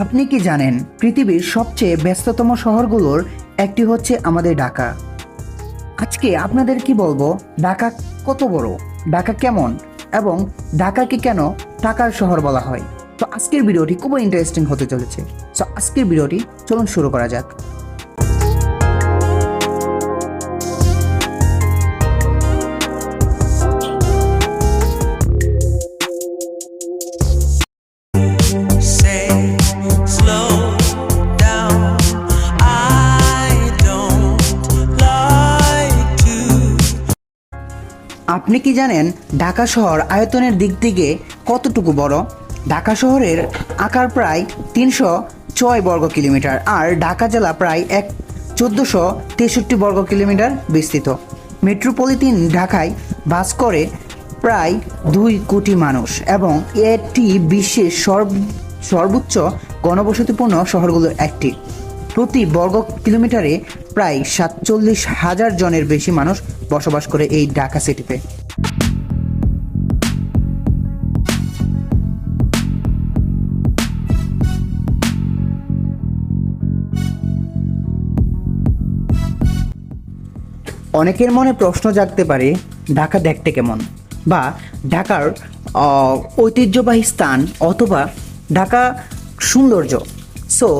আপনি কি জানেন, পৃথিবীর সবচেয়ে ব্যস্ততম শহরগুলোর একটি হচ্ছে আমাদের ঢাকা। আজকে আপনাদের কি বলব, ঢাকা কত বড়, ঢাকা কেমন এবং ঢাকাকে কেন টাকার শহর বলা হয়? তো আজকের ভিডিওটি খুবই ইন্টারেস্টিং হতে চলেছে। তো আজকের ভিডিওটি চলুন শুরু করা যাক। আপনি কি জানেন ঢাকা শহর আয়তনের দিক থেকে কতটুকু বড়? ঢাকা শহরের আকার প্রায় তিনশো ছয় বর্গ কিলোমিটার আর ঢাকা জেলা প্রায় এক চোদ্দোশো তেষট্টি বর্গ কিলোমিটার বিস্তৃত। মেট্রোপলিটিন ঢাকায় বাস করে প্রায় দুই কোটি মানুষ এবং এটি বিশ্বের সর্ব- সর্বোচ্চ গণবসতিপূর্ণ শহরগুলোর একটি। প্রতি বর্গ কিলোমিটারে প্রায় সাতচল্লিশ হাজার জনের বেশি মানুষ বসবাস করে এই ঢাকা সিটিতে। অনেকের মনে প্রশ্ন জাগতে পারে, ঢাকা দেখতে কেমন? বা ঢাকার ঐতিহ্যবাহী স্থান অথবা ঢাকা সৌন্দর্য সো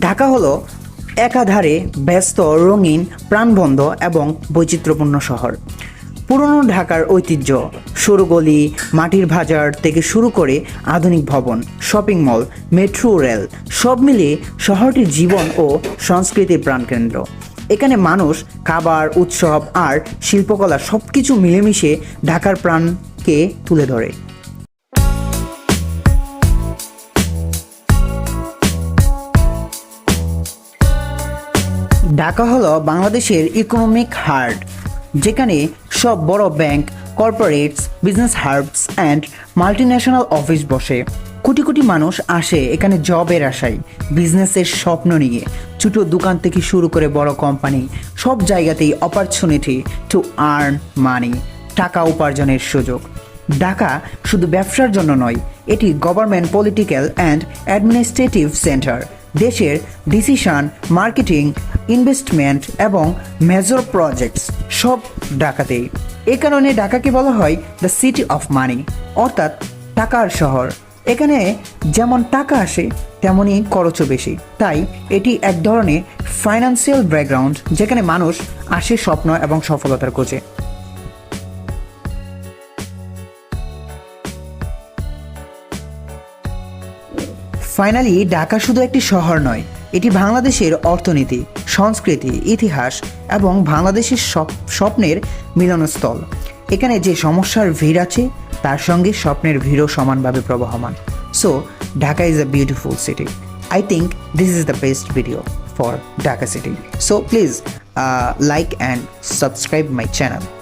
ঢাকা হলো একাধারে ব্যস্ত, রঙিন প্রাণবন্ধ এবং বৈচিত্র্যপূর্ণ শহর। পুরনো ঢাকার ঐতিহ্য, সরু গলি, মাটির বাজার থেকে শুরু করে আধুনিক ভবন, শপিং মল, মেট্রো, রেল, সব মিলিয়ে শহরটির জীবন ও সংস্কৃতির প্রাণকেন্দ্র। এখানে মানুষ, খাবার, উৎসব আর শিল্পকলা সব কিছু মিলেমিশে ঢাকার প্রাণকে তুলে ধরে। ঢাকা হলো বাংলাদেশের ইকোনমিক হার্ট যেখানে সব বড় bank corporates business hubs and multinational office বসে। কোটি কোটি মানুষ আসে এখানে জবের আশায় বিজনেসের স্বপ্ন নিয়ে। ছোট দোকান থেকে শুরু করে বড় কোম্পানি সব জায়গাতেই অপরচুনিটি টু আর্ন মানি টাকা উপার্জনের সুযোগ। ঢাকা শুধু ব্যবসার জন্য নয়, এটি government political and administrative centre দেশের ডিসিশন মার্কেটিং ইনভেস্টমেন্ট এবং মেজর প্রজেক্টস সব ঢাকাতেই। এ কারণে ঢাকাকে বলা হয় দ্য সিটি অফ মানি অর্থাৎ টাকার শহর। এখানে যেমন টাকা আসে তেমনই খরচও বেশি। তাই এটি এক ধরনের ফাইন্যান্সিয়াল ব্যাকগ্রাউন্ড যেখানে মানুষ আসে স্বপ্ন এবং সফলতার খোঁজে। ফাইনালি ঢাকা শুধু একটি শহর নয়, এটি বাংলাদেশের অর্থনীতি, সংস্কৃতি, ইতিহাস এবং বাংলাদেশের স্বপ- স্বপ্নের মিলনস্থল। এখানে যে সমস্যার ভিড় আছে, তার সঙ্গে স্বপ্নের ভিড়ও সমানভাবে প্রবহমান। So Dhaka is a beautiful city I think this is the best video for Dhaka city so please like and subscribe my channel